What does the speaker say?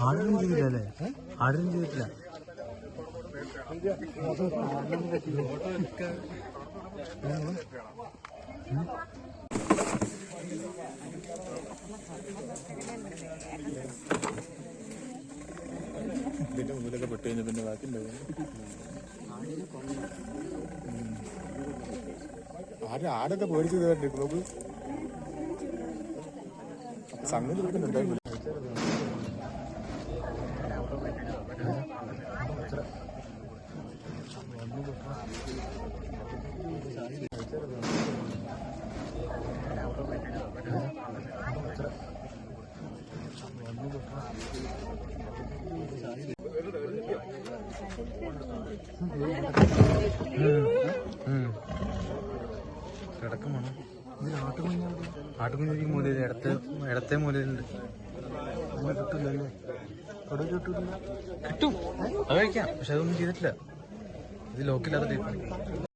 ആടിനും ചെയ്തില്ല അല്ലേ ചെയ്തിട്ടില്ല. ഇതിന്റെ മുമ്പിലൊക്കെ പെട്ട് കഴിഞ്ഞ പിന്നെ ബാക്കി ഉണ്ടാവും ആരും ആരൊക്കെ പേടിച്ചു കയറി നോക്ക് സംഗതി എടുക്കുന്നുണ്ടായിരുന്നു കിടക്കും വേണം ആട്ടുകുഞ്ഞി. മൂലയിൽ ഇടത്തെ ഇടത്തെ മൂലയിലുണ്ട്. കിട്ടും. അത് കഴിക്കാം. പക്ഷെ അതൊന്നും ചെയ്തിട്ടില്ല. ഇത് ലോക്കില്ലാത്ത ടൈപ്പാണ്